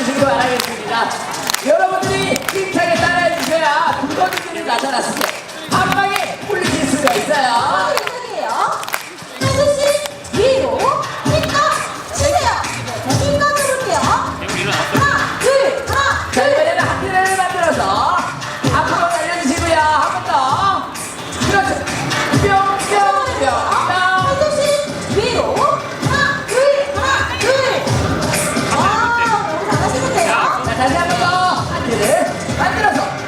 주시기 바라겠습니다. 여러분들이 힘차게 따라해 주셔야 불거지기를 나타났을 때한 방에 풀리실 수가 있어요. 자, 이번에는 한 대를 만들어서 앞으로 날려주시고요. 한 번 더. 이렇게 만들어서.